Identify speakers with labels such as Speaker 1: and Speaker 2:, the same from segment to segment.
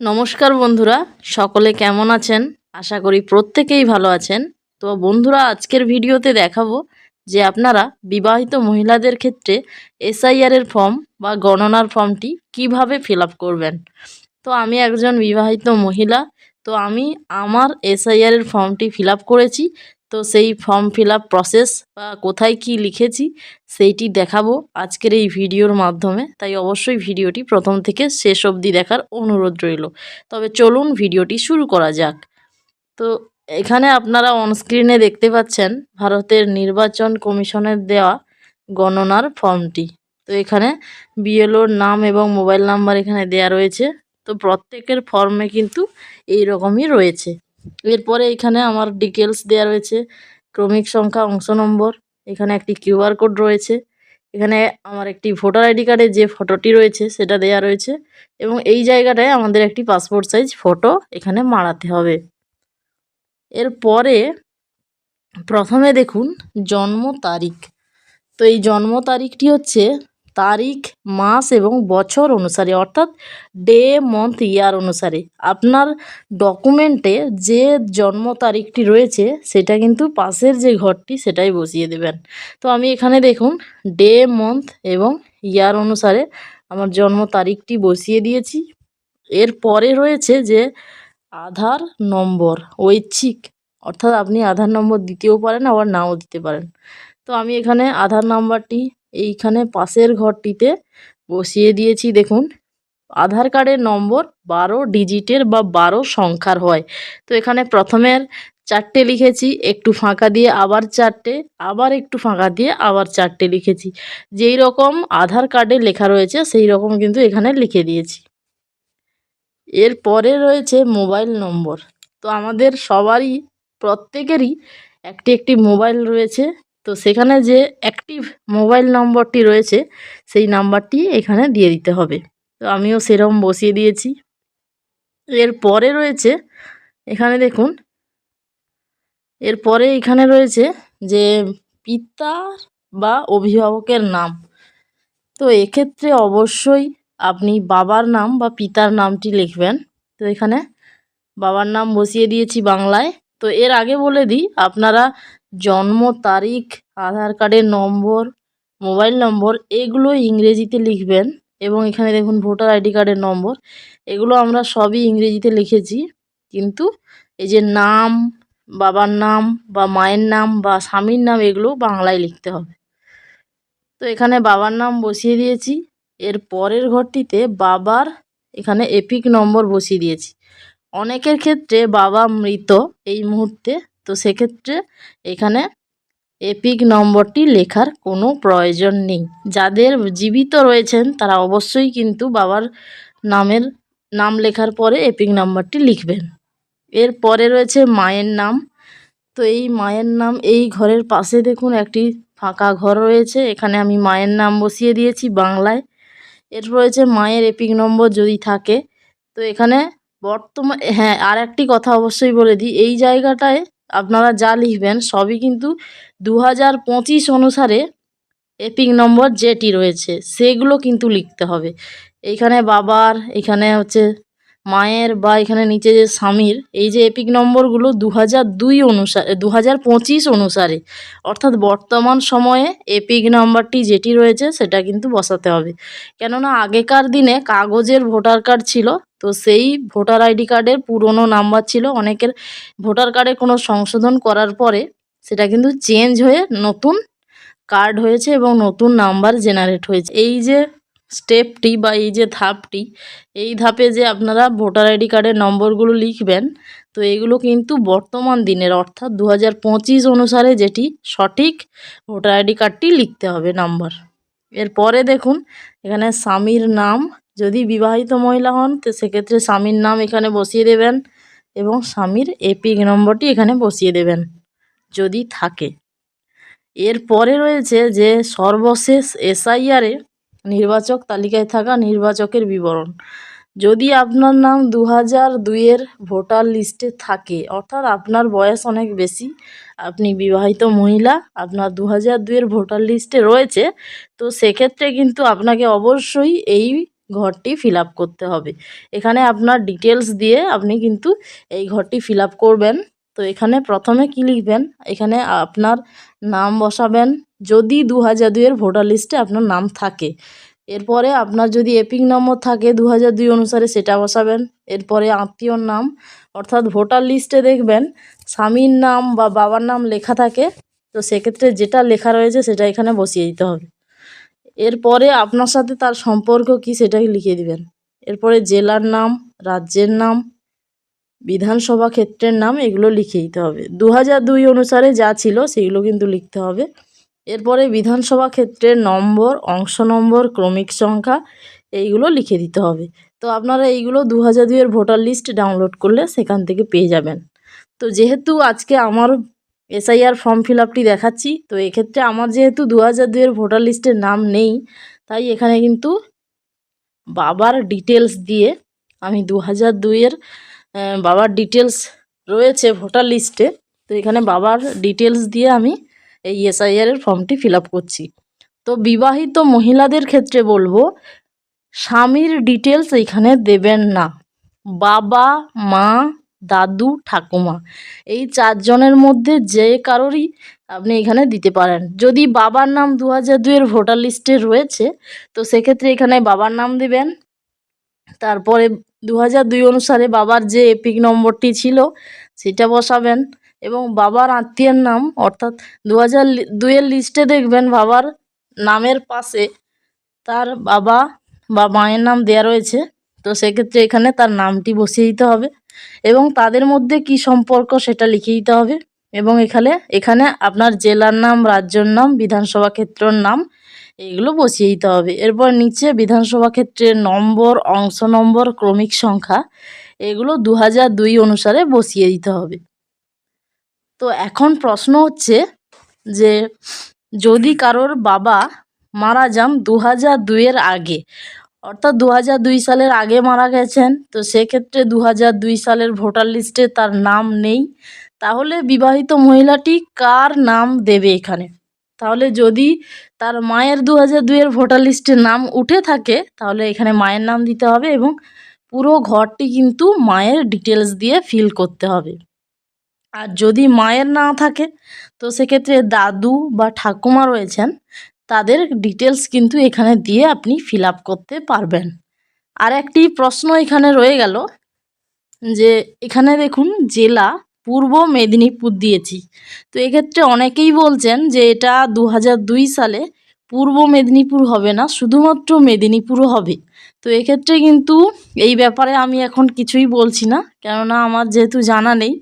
Speaker 1: নমস্কার বন্ধুরা, সকলে কেমন আছেন? আশা করি প্রত্যেকেই ভালো আছেন। তো বন্ধুরা, আজকের ভিডিওতে দেখাবো যে আপনারা বিবাহিত মহিলাদের ক্ষেত্রে এসআইআর এর ফর্ম বা গণনার ফর্মটি কীভাবে ফিল করবেন। তো আমি একজন বিবাহিত মহিলা, তো আমি আমার এসআইআর এর ফর্মটি ফিল করেছি। তো সেই ফর্ম ফিল প্রসেস বা কোথায় কি লিখেছি সেইটি দেখাবো আজকের এই ভিডিওর মাধ্যমে। তাই অবশ্যই ভিডিওটি প্রথম থেকে শেষ অবধি দেখার অনুরোধ রইল। তবে চলুন ভিডিওটি শুরু করা যাক। তো এখানে আপনারা অনস্ক্রিনে দেখতে পাচ্ছেন ভারতের নির্বাচন কমিশনের দেওয়া গণনার ফর্মটি। তো এখানে বিএলওর নাম এবং মোবাইল নাম্বার এখানে দেয়া রয়েছে। তো প্রত্যেকের ফর্মে কিন্তু এই রকমই রয়েছে। এরপরে এখানে আমার ডিটেলস দেওয়া রয়েছে। ক্রমিক সংখ্যা, অংশ নম্বর, এখানে একটি কিউআর কোড রয়েছে। এখানে আমার একটি ভোটার আইডি কার্ডে যে ফটোটি রয়েছে সেটা দেয়া রয়েছে এবং এই জায়গাটায় আমাদের একটি পাসপোর্ট সাইজ ফটো এখানে মারাতে হবে। এরপরে প্রথমে দেখুন, জন্ম তারিখ। তো এই জন্ম তারিখটি হচ্ছে তারিখ, মাস এবং বছর অনুসারে, অর্থাৎ ডে মন্থ ইয়ার অনুসারে। আপনার ডকুমেন্টে যে জন্ম তারিখটি রয়েছে, সেটা কিন্তু পাশের যে ঘরটি, সেটাই বসিয়ে দেবেন। তো আমি এখানে দেখুন, ডে মন্থ এবং ইয়ার অনুসারে আমার জন্ম তারিখটি বসিয়ে দিয়েছি। এর পরে রয়েছে যে আধার নম্বর, ঐচ্ছিক। অর্থাৎ আপনি আধার নম্বর দিতেও পারেন, আবার নাও দিতে পারেন। তো আমি এখানে আধার নাম্বারটি এইখানে পাশের ঘরটিতে বসিয়ে দিয়েছি, দেখুন। আধার কার্ডের নম্বর বারো ডিজিটের বা বারো সংখ্যার হয়। তো এখানে প্রথমের চারটে লিখেছি, একটু ফাঁকা দিয়ে আবার চারটে, আবার একটু ফাঁকা দিয়ে আবার চারটে লিখেছি। যেই রকম আধার কার্ডে লেখা রয়েছে, সেই রকম কিন্তু এখানে লিখে দিয়েছি। এরপরে রয়েছে মোবাইল নম্বর। তো আমাদের সবারই, প্রত্যেকেরই একটি একটি মোবাইল রয়েছে। তো সেখানে যে অ্যাক্টিভ মোবাইল নম্বরটি রয়েছে, সেই নাম্বারটি এখানে দিয়ে দিতে হবে। তো আমিও সেরকম বসিয়ে দিয়েছি। এরপরে রয়েছে, এখানে দেখুন এরপরে এখানে রয়েছে যে পিতা বা অভিভাবকের নাম। তো এক্ষেত্রে অবশ্যই আপনি বাবার নাম বা পিতার নামটি লিখবেন। তো এখানে বাবার নাম বসিয়ে দিয়েছি বাংলায়। তো এর আগে বলে দিই, আপনারা জন্ম তারিখ, আধার কার্ডের নম্বর, মোবাইল নম্বর এগুলো ইংরেজিতে লিখবেন। এবং এখানে দেখুন ভোটার আইডি কার্ডের নম্বর, এগুলো আমরা সবই ইংরেজিতে লিখেছি। কিন্তু এই যে নাম, বাবার নাম বা মায়ের নাম বা স্বামীর নাম, এগুলো বাংলায় লিখতে হবে। তো এখানে বাবার নাম বসিয়ে দিয়েছি। এর পরের ঘরটিতে বাবার এখানে এপিক নম্বর বসিয়ে দিয়েছি। অনেকের ক্ষেত্রে বাবা মৃত এই মুহূর্তে। তো সেক্ষেত্রে এখানে এপিক নম্বরটি লেখার কোনো প্রয়োজন নেই। যাদের জীবিত রয়েছেন তারা অবশ্যই কিন্তু বাবার নামের নাম লেখার পরে এপিক নম্বরটি লিখবেন। এর পরে রয়েছে মায়ের নাম। তো এই মায়ের নাম এই ঘরের পাশে দেখুন একটি ফাঁকা ঘর রয়েছে। এখানে আমি মায়ের নাম বসিয়ে দিয়েছি বাংলায়। এর রয়েছে মায়ের এপিক নম্বর যদি থাকে। তো এখানে বর্তমান হ্যাঁ আর একটি কথা অবশ্যই বলে দিই। এই জায়গাটায় আপনারা যা লিখবেন সবই কিন্তু দু হাজার পঁচিশ অনুসারে এপিক নম্বর যেটি রয়েছে, সেগুলো কিন্তু লিখতে হবে। এইখানে বাবার, এখানে হচ্ছে মায়ের বা এখানে নিচে যে স্বামীর, এই যে এপিক নম্বরগুলো দু হাজার দুই অনুসারে দু হাজার পঁচিশ অনুসারে। অর্থাৎ বর্তমান সময়ে এপিক নাম্বারটি যেটি রয়েছে সেটা কিন্তু বসাতে হবে। কেননা আগেকার দিনে কাগজের ভোটার কার্ড ছিল, তো সেই ভোটার আইডি কার্ডের পুরনো নাম্বার ছিল। অনেকের ভোটার কার্ডে কোনো সংশোধন করার পরে সেটা কিন্তু চেঞ্জ হয়ে নতুন কার্ড হয়েছে এবং নতুন নাম্বার জেনারেট হয়েছে। এই যে স্টেপটি বা এই যে ধাপটি এই ধাপে যে আপনারা ভোটার আইডি কার্ডের নম্বরগুলো লিখবেন, তো এগুলো কিন্তু বর্তমান দিনের, অর্থাৎ দু হাজার পঁচিশ অনুসারে যেটি সঠিক ভোটার আইডি কার্ডটি লিখতে হবে নাম্বার। এরপরে দেখুন, এখানে স্বামীর নাম, যদি বিবাহিত মহিলা হন, তো সেক্ষেত্রে স্বামীর নাম এখানে বসিয়ে দেবেন এবং স্বামীর এপিক নম্বরটি এখানে বসিয়ে দেবেন, যদি থাকে। এরপরে রয়েছে যে সর্বশেষ এসআইআরে নির্বাচক তালিকায় থাকা নির্বাচকের বিবরণ। যদি আপনার নাম দু হাজার দুইয়ের ভোটার লিস্টে থাকে, অর্থাৎ আপনার বয়স অনেক বেশি, আপনি বিবাহিত মহিলা, আপনার দু হাজার দুইয়ের ভোটার লিস্টে রয়েছে, তো সেক্ষেত্রে কিন্তু আপনাকে অবশ্যই এই ঘরটি ফিল করতে হবে। এখানে আপনার ডিটেলস দিয়ে আপনি কিন্তু এই ঘরটি ফিল করবেন। তো এখানে প্রথমে কি লিখবেন? এখানে আপনার নাম বসাবেন। যদি দু হাজার দুইয়ের ভোটার লিস্টে আপনার নাম থাকে, এরপরে আপনার যদি এপিক নম্বর থাকে দু হাজার দুই অনুসারে সেটা বসাবেন। এরপরে আত্মীয়র নাম, অর্থাৎ ভোটার লিস্টে দেখবেন স্বামীর নাম বা বাবার নাম লেখা থাকে। তো সেক্ষেত্রে যেটা লেখা রয়েছে সেটা এখানে বসিয়ে দিতে হবে। এরপরে আপনার সাথে তার সম্পর্ক কি সেটাই লিখে দিবেন। এরপরে জেলার নাম, রাজ্যের নাম বিধানসভা ক্ষেত্রের নাম এগুলো লিখে দিতে হবে। দু দুই অনুসারে যা ছিল সেগুলো কিন্তু লিখতে হবে। এরপরে বিধানসভা ক্ষেত্রের নম্বর, অংশ নম্বর, ক্রমিক সংখ্যা এইগুলো লিখে দিতে হবে। তো আপনারা এইগুলো দু হাজার দুইয়ের ভোটার লিস্ট ডাউনলোড করলে সেখান থেকে পেয়ে যাবেন। তো যেহেতু আজকে আমার এসআইআর ফর্ম ফিল আপটি দেখাচ্ছি, তো এক্ষেত্রে আমার যেহেতু দু হাজার দুইয়ের ভোটার লিস্টের নাম নেই, তাই এখানে কিন্তু বাবার ডিটেলস দিয়ে আমি দু হাজার দুইয়ের বাবার ডিটেলস রয়েছে ভোটার লিস্টে তো এখানে বাবার ডিটেলস দিয়ে আমি এই এসআইআরের ফর্মটি ফিল করছি। তো বিবাহিত মহিলাদের ক্ষেত্রে বলব, স্বামীর ডিটেলস এখানে দেবেন না। বাবা, মা, দাদু, ঠাকুমা, এই চারজনের মধ্যে যে কারোরই আপনি এখানে দিতে পারেন। যদি বাবার নাম দু হাজার দুইয়ের ভোটার লিস্টে রয়েছে, তো সেক্ষেত্রে এখানে বাবার নাম দেবেন, তারপরে দু দুই অনুসারে বাবার যে এপিক নম্বরটি ছিল, সেটা বসাবেন এবং বাবার আত্মীয়ের নাম, অর্থাৎ দু হাজার দুইয়ের লিস্টে দেখবেন বাবার নামের পাশে তার বাবা বা মায়ের নাম দেয়া রয়েছে। তো সেক্ষেত্রে এখানে তার নামটি বসিয়ে দিতে হবে এবং তাদের মধ্যে কি সম্পর্ক সেটা লিখে দিতে হবে। এবং এখানে এখানে আপনার জেলার নাম, রাজ্যর নাম, বিধানসভা ক্ষেত্রর নাম এগুলো বসিয়ে দিতে হবে। এরপর নিচে বিধানসভা ক্ষেত্রের নম্বর, অংশ নম্বর, ক্রমিক সংখ্যা, এগুলো দু দুই অনুসারে বসিয়ে দিতে হবে। তো এখন প্রশ্ন হচ্ছে যে, যদি কারোর বাবা মারা যান দু হাজার দুইয়ের আগে, অর্থাৎ দু দুই সালের আগে মারা গেছেন, তো সেক্ষেত্রে দু দুই সালের ভোটার লিস্টে তার নাম নেই তাহলে বিবাহিত মহিলাটি কার নাম দেবে এখানে? তাহলে যদি তার মায়ের দু হাজার দুইয়ের ভোটার লিস্টে নাম উঠে থাকে, তাহলে এখানে মায়ের নাম দিতে হবে এবং পুরো ঘরটি কিন্তু মায়ের ডিটেলস দিয়ে ফিল করতে হবে। আর যদি মায়ের না থাকে, তো সেক্ষেত্রে দাদু বা ঠাকুমা রয়েছেন, তাদের ডিটেলস কিন্তু এখানে দিয়ে আপনি ফিল করতে পারবেন। আর একটি প্রশ্ন এখানে রয়ে গেল যে, এখানে দেখুন, জেলা পূর্ব মেদিনীপুর দিয়েছি। তো এক্ষেত্রে অনেকেই বলছেন যে এটা দু সালে পূর্ব মেদিনীপুর হবে না, শুধুমাত্র মেদিনীপুরও হবে। তো এক্ষেত্রে কিন্তু এই ব্যাপারে আমি এখন কিছুই বলছি না, কেননা আমার যেহেতু জানা নেই।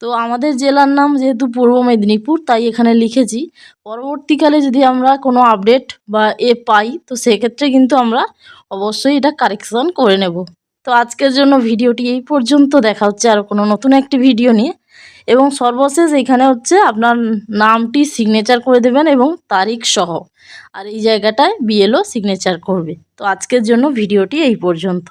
Speaker 1: তো আমাদের জেলার নাম যেহেতু পূর্ব মেদিনীপুর, তাই এখানে লিখেছি। পরবর্তীকালে যদি আমরা কোনো আপডেট বা এ পাই, তো সেক্ষেত্রে কিন্তু আমরা অবশ্যই এটা কারেকশন করে নেব। তো আজকের জন্য ভিডিওটি এই পর্যন্ত। দেখা হচ্ছে আর কোনো নতুন একটি ভিডিও নিয়ে। এবং সর্বশেষ এখানে হচ্ছে আপনার নামটি সিগনেচার করে দেবেন এবং তারিখ সহ। আর এই জায়গাটায় বিএলও সিগনেচার করবে। তো আজকের জন্য ভিডিওটি এই পর্যন্ত।